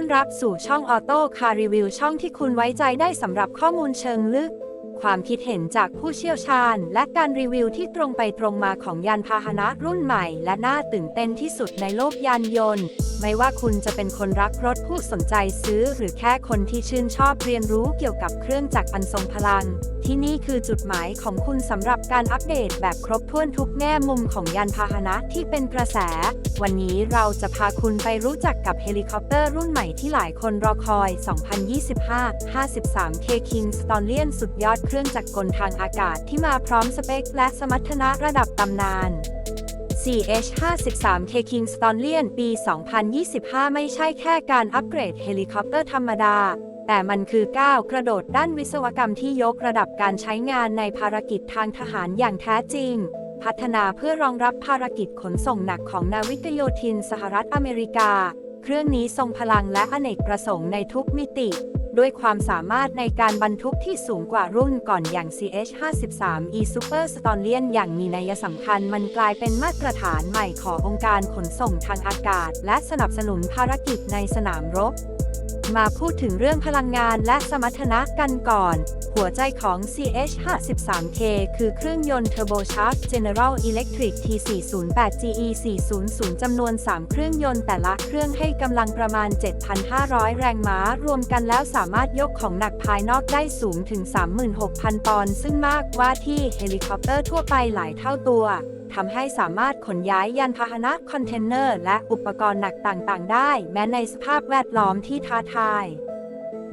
อนรับสู่ช่องออโต้คารีวิวช่องที่คุณไว้ใจได้สำหรับข้อมูลเชิงลึก ความคิดเห็นจากผู้เชี่ยวชาญ และการรีวิวที่ตรงไปตรงมาของยานพาหนะรุ่นใหม่ และน่าตื่นเต้นที่สุดในโลกยานยนต์ ไม่ว่าคุณจะเป็นคนรักรถผู้สนใจซื้อ หรือแค่คนที่ชื่นชอบเรียนรู้เกี่ยวกับเครื่องจักรอันทรงพลัง ที่นี่คือจุดหมายของคุณสำหรับการอัปเดตแบบครบถ้วนทุกแง่มุมของยานพาหนะที่เป็นกระแส วันนี้เราจะพาคุณไปรู้จักกับเฮลิคอปเตอร์รุ่นใหม่ที่หลายคนรอคอย 2025 53K King Stallion สุดยอดเครื่องจักรกลทางอากาศที่มาพร้อมสเปคและสมรรถนะระดับตำนาน CH-53K King Stallion ปี 2025 ไม่ใช่แค่การอัปเกรดเฮลิคอปเตอร์ธรรมดา แต่มันคือก้าวกระโดดด้านวิศวกรรมที่ยกระดับการใช้งานในภารกิจทางทหารอย่างแท้จริง พัฒนาเพื่อรองรับภารกิจขนส่งหนักของนาวิกโยธินสหรัฐอเมริกา เครื่องนี้ทรงพลังและอเนกประสงค์ในทุกมิติ ด้วยความสามารถในการบรรทุกที่สูงกว่ารุ่นก่อนอย่าง CH-53E Super s t o l l i o n อย่างมีนัยสำคัญมันกลายเป็นมาตรฐานใหม่ขององค์การขนส่งทางอากาศ และสนับสนุนภารกิจในสนามรบ มาพูดถึงเรื่องพลังงานและสมรรถนะกันก่อน หัวใจของ CH-53K คือเครื่องยนต์ Turbocharged General Electric T408GE 400 จำนวน 3 เครื่องยนต์แต่ละเครื่องให้กำลังประมาณ 7,500 แรงม้ารวมกันแล้วสามารถยกของหนักภายนอกได้สูงถึง 36,000 ปอนด์ซึ่งมากกว่าที่เฮลิคอปเตอร์ทั่วไปหลายเท่าตัว ทำให้สามารถขนย้ายยานพาหนะคอนเทนเนอร์ และอุปกรณ์หนักต่างๆ ได้ แม้ในสภาพแวดล้อมที่ท้าทาย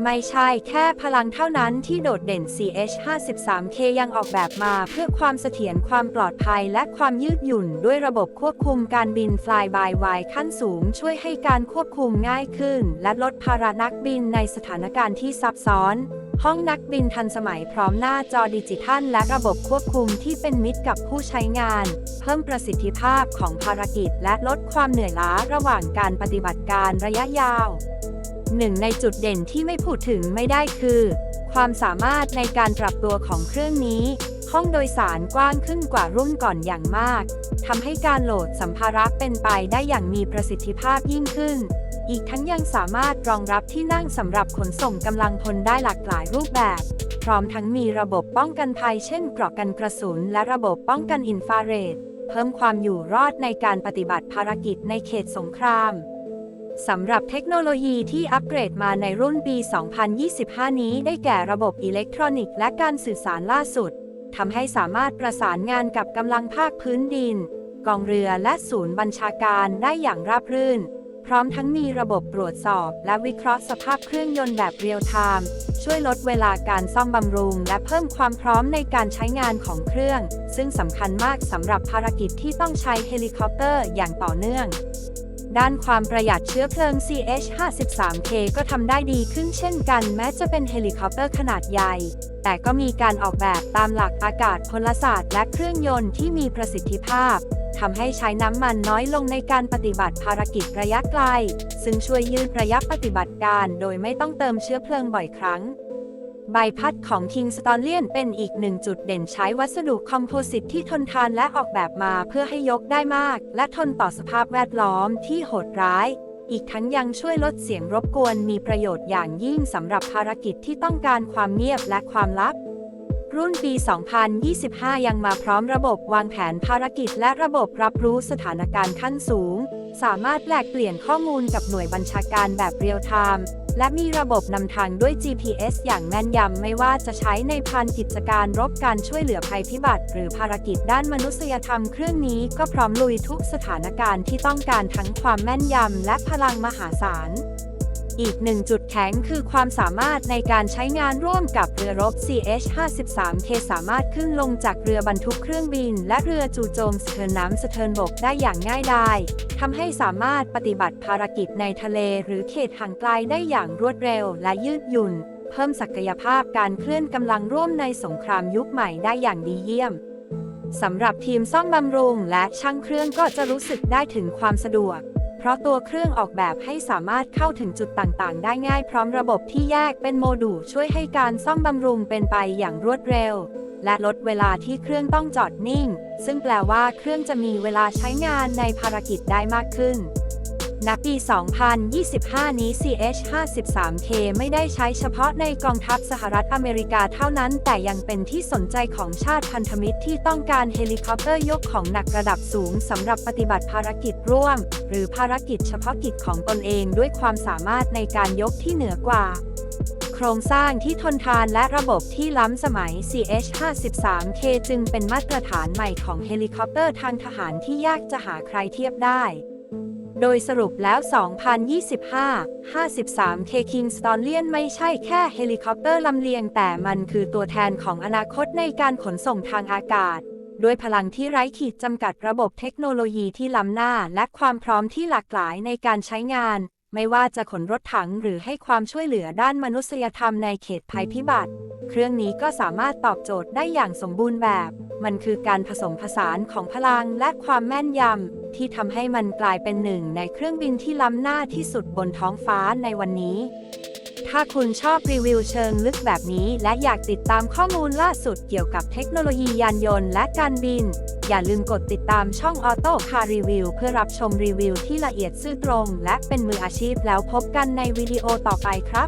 ไม่ใช่แค่พลังเท่านั้นที่โดดเด่น CH-53K ยังออกแบบมาเพื่อความเสถียรความปลอดภัยและความยืดหยุ่นด้วยระบบควบคุมการบิน Fly by Wire ขั้นสูง ช่วยให้การควบคุมง่ายขึ้น และลดภาระนักบินในสถานการณ์ที่ซับซ้อน ห้องนักบินทันสมัยพร้อมหน้าจอดิจิทัล และระบบควบคุมที่เป็นมิตรกับผู้ใช้งาน เพิ่มประสิทธิภาพของภารกิจ และลดความเหนื่อยล้าระหว่างการปฏิบัติการระยะยาวหนึ่งในจุดเด่นที่ไม่พูดถึงไม่ได้คือ ความสามารถในการปรับตัวของเครื่องนี้ ห้องโดยสารกว้างขึ้นกว่ารุ่นก่อนอย่างมากทำให้การโหลดสัมภาระเป็นไปได้อย่างมีประสิทธิภาพยิ่งขึ้น อีกทั้งยังสามารถรองรับที่นั่งสำหรับขนส่งกำลังพลได้หลากหลายรูปแบบ พร้อมทั้งมีระบบป้องกันภัยเช่นเกราะกันกระสุน และระบบป้องกันอินฟราเรด เพิ่มความอยู่รอดในการปฏิบัติภารกิจในเขตสงครามสำหรับเทคโนโลยีที่อัปเกรดมาในรุ่นปี 2025 นี้ได้แก่ระบบอิเล็กทรอนิกส์และการสื่อสารล่าสุด ทำให้สามารถประสานงานกับกำลังภาคพื้นดิน กองเรือและศูนย์บัญชาการได้อย่างราบรื่น พร้อมทั้งมีระบบตรวจสอบ และวิเคราะห์สภาพเครื่องยนต์แบบเรียลไทม์ช่วยลดเวลาการซ่อมบำรุง และเพิ่มความพร้อมในการใช้งานของเครื่อง ซึ่งสำคัญมากสำหรับภารกิจที่ต้องใช้เฮลิคอปเตอร์อย่างต่อเนื่อง ด้านความประหยัดเชื้อเพลิง CH-53K ก็ทำได้ดีขึ้นเช่นกันแม้จะเป็นเฮลิคอปเตอร์ขนาดใหญ่ แต่ก็มีการออกแบบตามหลักอากาศพลศาสตร์และเครื่องยนต์ที่มีประสิทธิภาพ ทำให้ใช้น้ำมันน้อยลงในการปฏิบัติภารกิจระยะไกล ซึ่งช่วยยืดระยะปฏิบัติการโดยไม่ต้องเติมเชื้อเพลิงบ่อยครั้ง ใบพัดของ King Stallion เป็นอีกหนึ่งจุดเด่นใช้วัสดุคอมโพสิตที่ทนทานและออกแบบมาเพื่อให้ยกได้มาก และทนต่อสภาพแวดล้อมที่โหดร้าย อีกทั้งยังช่วยลดเสียงรบกวนมีประโยชน์อย่างยิ่งสำหรับภารกิจที่ต้องการความเงียบและความลับ รุ่นปี 2025 ยังมาพร้อมระบบวางแผนภารกิจและระบบรับรู้สถานการณ์ขั้นสูง สามารถแลกเปลี่ยนข้อมูลกับหน่วยบัญชาการแบบเรียลไทม์และมีระบบนำทางด้วย GPS อย่างแม่นยำไม่ว่าจะใช้ในพานกิจการรบการช่วยเหลือภัยพิบัติ หรือภารกิจด้านมนุษยธรรมเครื่องนี้ก็พร้อมลุยทุกสถานการณ์ที่ต้องการทั้งความแม่นยำและพลังมหาศาล อีกหนึ่งจุดแข็งคือความสามารถในการใช้งานร่วมกับเรือรบ CH-53K สามารถขึ้นลงจากเรือบรรทุกเครื่องบิน และเรือจู่โจมสะเทินน้ำสะเทินบกได้อย่างง่ายดายทำให้สามารถปฏิบัติภารกิจในทะเลหรือเขตห่างไกลได้อย่างรวดเร็วและยืดหยุ่น เพิ่มศักยภาพการเคลื่อนกำลังร่วมในสงครามยุคใหม่ได้อย่างดีเยี่ยมสำหรับทีมซ่อมบำรุงและช่างเครื่องก็จะรู้สึกได้ถึงความสะดวก เพราะตัวเครื่องออกแบบให้สามารถเข้าถึงจุดต่างๆ ได้ง่ายพร้อมระบบที่แยกเป็นโมดูลช่วยให้การซ่อมบำรุงเป็นไปอย่างรวดเร็ว และลดเวลาที่เครื่องต้องจอดนิ่ง ซึ่งแปลว่าเครื่องจะมีเวลาใช้งานในภารกิจได้มากขึ้น ณปี 2025 นี้ CH-53K ไม่ได้ใช้เฉพาะในกองทัพสหรัฐอเมริกาเท่านั้น แต่ยังเป็นที่สนใจของชาติพันธมิตรที่ต้องการเฮลิคอปเตอร์ยกของหนักระดับสูงสำหรับปฏิบัติภารกิจร่วม หรือภารกิจเฉพาะกิจของตนเองด้วยความสามารถในการยกที่เหนือกว่าโครงสร้างที่ทนทานและระบบที่ล้ำสมัย CH-53K จึงเป็นมาตรฐานใหม่ของเฮลิคอปเตอร์ทางทหารที่ยากจะหาใครเทียบได้ โดยสรุปแล้ว 2025 53K Kingstonian ไม่ใช่แค่เฮลิคอปเตอร์ลำเลียงแต่มันคือตัวแทนของอนาคตในการขนส่งทางอากาศ ด้วยพลังที่ไร้ขีดจำกัดระบบเทคโนโลยีที่ล้ำหน้าและความพร้อมที่หลากหลายในการใช้งาน ไม่ว่าจะขนรถถังหรือให้ความช่วยเหลือด้านมนุษยธรรมในเขตภัยพิบัติ เครื่องนี้ก็สามารถตอบโจทย์ได้อย่างสมบูรณ์แบบ มันคือการผสมผสานของพลังและความแม่นยำ ที่ทำให้มันกลายเป็นหนึ่งในเครื่องบินที่ล้ำหน้าที่สุดบนท้องฟ้าในวันนี้ ถ้าคุณชอบรีวิวเชิงลึกแบบนี้ และอยากติดตามข้อมูลล่าสุดเกี่ยวกับเทคโนโลยียานยนต์และการบิน อย่าลืมกดติดตามช่อง Auto Car Review เพื่อรับชมรีวิวที่ละเอียดซื่อตรง และเป็นมืออาชีพแล้วพบกันในวิดีโอต่อไปครับ